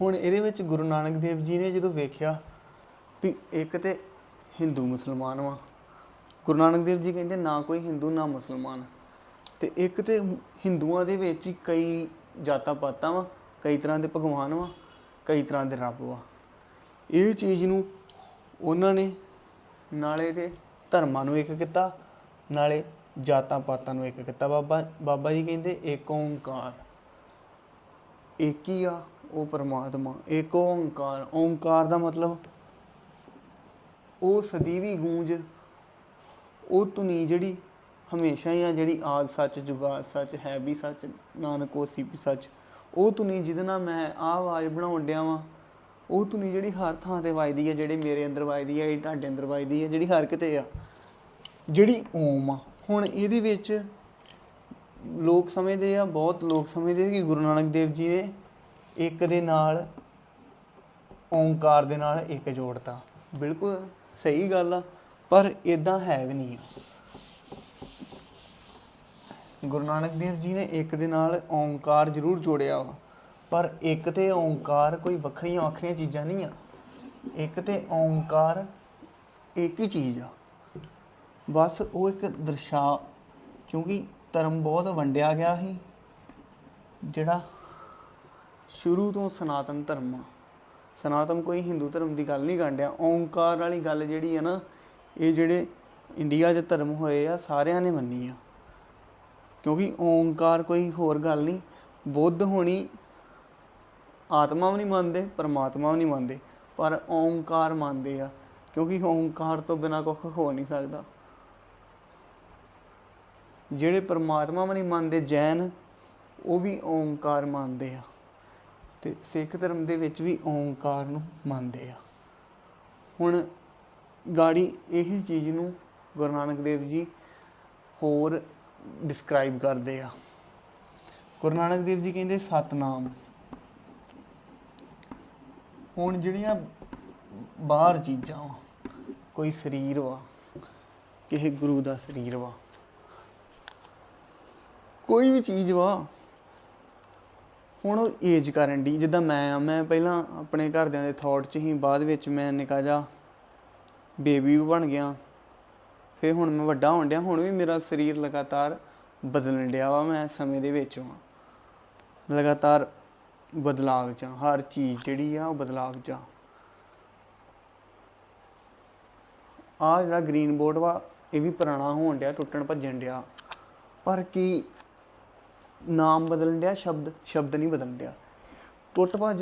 ਹੁਣ ਇਹਦੇ ਵਿੱਚ ਗੁਰੂ ਨਾਨਕ ਦੇਵ ਜੀ ਨੇ ਜਦੋਂ ਵੇਖਿਆ ਵੀ ਇੱਕ ਤੇ ਹਿੰਦੂ ਮੁਸਲਮਾਨ ਵਾ, ਗੁਰੂ ਨਾਨਕ ਦੇਵ ਜੀ ਕਹਿੰਦੇ ਨਾ ਕੋਈ ਹਿੰਦੂ, ਨਾ ਮੁਸਲਮਾਨ। ਤੇ ਇੱਕ ਤੇ ਹਿੰਦੂਆਂ ਦੇ ਵਿੱਚ ਹੀ ਕਈ ਜਾਤਾਂ ਪਾਤਾਂ ਵਾ, ਕਈ ਤਰ੍ਹਾਂ ਦੇ ਭਗਵਾਨ ਵਾ, ਕਈ ਤਰ੍ਹਾਂ ਦੇ ਰੱਬ ਵਾ। ਇਹ ਚੀਜ਼ ਨੂੰ ਉਹਨਾਂ ਨੇ ਨਾਲੇ ਤੇ ਧਰਮਾਂ ਨੂੰ ਇੱਕ ਕੀਤਾ, ਨਾਲੇ ਜਾਤਾਂ ਪਾਤਾਂ ਨੂੰ ਇੱਕ ਕੀਤਾ। ਬਾਬਾ ਬਾਬਾ ਜੀ ਕਹਿੰਦੇ ਏਕ ਓੰਕਾਰ, ਇੱਕ ਹੀ ਆ। ਉਹ ਪਰਮਾਤਮਾ ਏਕ ਓੰਕਾਰ ਓੰਕਾਰ ਦਾ ਮਤਲਬ ਉਹ ਸਦੀਵੀ ਗੂੰਜ, ਉਹ ਧੁਨੀ ਜਿਹੜੀ ਹਮੇਸ਼ਾ ਹੀ ਆ ਜਿਹੜੀ ਆਦ ਸੱਚ, ਜੁਗਾਦ ਸੱਚ, ਹੈ ਵੀ ਸੱਚ, ਨਾਨਕ ਹੋਸੀ ਵੀ ਸੱਚ, ਉਹ ਧੁਨੀ ਜਿਹਦੇ ਨਾਲ ਮੈਂ ਆਹ ਆਵਾਜ਼ ਬਣਾਉਣ ਡਿਆ ਵਾਂ, ਉਹ ਧੁਨੀ ਜਿਹੜੀ ਹਰ ਥਾਂ ਤੇ ਵੱਜਦੀ ਹੈ ਜਿਹੜੇ ਮੇਰੇ ਅੰਦਰ ਵੱਜਦੀ ਹੈ ਇਹ ਤੁਹਾਡੇ ਅੰਦਰ ਵੱਜਦੀ ਹੈ ਜਿਹੜੀ ਹਰ ਕਿਤੇ ਆ, ਜਿਹੜੀ ਓਮ ਆ। ਹੁਣ ਇਹਦੇ ਵਿੱਚ ਲੋਕ ਸਮਝਦੇ ਆ, ਬਹੁਤ ਲੋਕ ਸਮਝਦੇ ਆ ਕਿ ਗੁਰੂ ਨਾਨਕ ਦੇਵ ਜੀ ਨੇ ਇੱਕ ਦੇ ਨਾਲ, ਓੰਕਾਰ ਦੇ ਨਾਲ ਇੱਕ ਜੋੜਤਾ। ਬਿਲਕੁਲ ਸਹੀ ਗੱਲ ਆ, ਪਰ ਇਦਾਂ ਹੈ ਵੀ ਨਹੀਂ ਆ। ਗੁਰੂ ਨਾਨਕ ਦੇਵ ਜੀ ਨੇ ਇੱਕ ਦੇ ਨਾਲ ਓੰਕਾਰ ਜ਼ਰੂਰ ਜੋੜਿਆ ਵਾ, ਪਰ ਇੱਕ ਤੇ ਓੰਕਾਰ ਕੋਈ ਵੱਖਰੀਆਂ ਵੱਖਰੀਆਂ ਚੀਜ਼ਾਂ ਨਹੀਂ ਆ। ਇੱਕ ਤੇ ਓੰਕਾਰ ਇੱਕ ਹੀ ਚੀਜ਼ ਆ। ਬਸ ਉਹ ਇੱਕ ਦਰਸ਼ਾ, ਕਿਉਂਕਿ ਧਰਮ ਬਹੁਤ ਵੰਡਿਆ ਗਿਆ ਸੀ, ਜਿਹੜਾ ਸ਼ੁਰੂ ਤੋਂ ਸਨਾਤਨ ਧਰਮ ਆ। ਸਨਾਤਨ ਕੋਈ ਹਿੰਦੂ ਧਰਮ ਦੀ ਗੱਲ ਨਹੀਂ ਕਾਂਡਿਆ ਓੰਕਾਰ ਵਾਲੀ ਗੱਲ ਜਿਹੜੀ ਆ ਨਾ, ਇਹ ਜਿਹੜੇ ਇੰਡੀਆ 'ਚ ਧਰਮ ਹੋਏ ਆ, ਸਾਰਿਆਂ ਨੇ ਮੰਨੀ ਆ। ਕਿਉਂਕਿ ਓੰਕਾਰ ਕੋਈ ਹੋਰ ਗੱਲ ਨਹੀਂ। ਬੁੱਧ ਹੋਣੀ ਆਤਮਾ ਵੀ ਨਹੀਂ ਮੰਨਦੇ, ਪਰਮਾਤਮਾ ਵੀ ਨਹੀਂ ਮੰਨਦੇ। ਪਰ ਓੰਕਾਰ ਮੰਨਦੇ ਆ। ਕਿਉਂਕਿ ਓੰਕਾਰ ਤੋਂ ਬਿਨਾ ਕੁਝ ਹੋ ਨਹੀਂ ਸਕਦਾ। ਜਿਹੜੇ ਪਰਮਾਤਮਾ ਵੀ ਨਹੀਂ ਮੰਨਦੇ, ਜੈਨ, ਉਹ ਵੀ ਓੰਕਾਰ ਮੰਨਦੇ ਆ। ਤੇ ਸਿੱਖ ਧਰਮ ਦੇ ਵਿੱਚ ਵੀ ਓੰਕਾਰ ਨੂੰ ਮੰਨਦੇ ਆ। ਹੁਣ ਗਾੜੀ ਇਹੀ ਚੀਜ਼ ਨੂੰ ਗੁਰੂ ਨਾਨਕ ਦੇਵ ਜੀ ਹੋਰ ਡਿਸਕ੍ਰਾਈਬ ਕਰਦੇ ਆ। ਗੁਰੂ ਨਾਨਕ ਦੇਵ ਜੀ ਕਹਿੰਦੇ, ਸਤਨਾਮ। ਹੁਣ ਜਿਹੜੀਆਂ ਬਾਹਰ ਚੀਜ਼ਾਂ ਵਾ, ਕੋਈ ਸਰੀਰ ਵਾ, ਕਿਸੇ ਗੁਰੂ ਦਾ ਸਰੀਰ ਵਾ, ਕੋਈ ਵੀ ਚੀਜ਼ ਵਾ ਹੁਣ ਉਹ ਏਜ ਕਰਨ ਦੀ ਜਿੱਦਾਂ ਮੈਂ ਆ, ਮੈਂ ਪਹਿਲਾਂ ਆਪਣੇ ਘਰਦਿਆਂ ਦੇ ਥਾਟ 'ਚ ਹੀ ਬਾਅਦ ਵਿੱਚ ਮੈਂ ਨਿੱਕਾ ਜਾ ਬੇਬੀ ਵੀ ਬਣ ਗਿਆ। ਫਿਰ ਹੁਣ ਮੈਂ ਵੱਡਾ ਹੋਣ ਡਿਆ, ਹੁਣ ਵੀ ਮੇਰਾ ਸਰੀਰ ਲਗਾਤਾਰ ਬਦਲਣ ਡਿਆ ਵਾ ਮੈਂ ਸਮੇਂ ਦੇ ਵਿੱਚ ਹਾਂ ਲਗਾਤਾਰ ਬਦਲਾਵ ਚ ਹਾਂ। ਹਰ ਚੀਜ਼ ਜਿਹੜੀ ਆ ਉਹ ਬਦਲਾਵ ਚ ਆ ਆਹ ਜਿਹੜਾ ਗ੍ਰੀਨ ਬੋਰਡ ਵਾ, ਇਹ ਵੀ ਪੁਰਾਣਾ ਹੋਣ ਡਿਆ, ਟੁੱਟਣ ਭੱਜਣ ਡਿਆ। ਪਰ ਕੀ ਨਾਮ ਬਦਲਣ ਡਿਆ ਸ਼ਬਦ ਸ਼ਬਦ ਨਹੀਂ ਬਦਲਣ ਡਿਆ। ਟੁੱਟ ਭੱਜ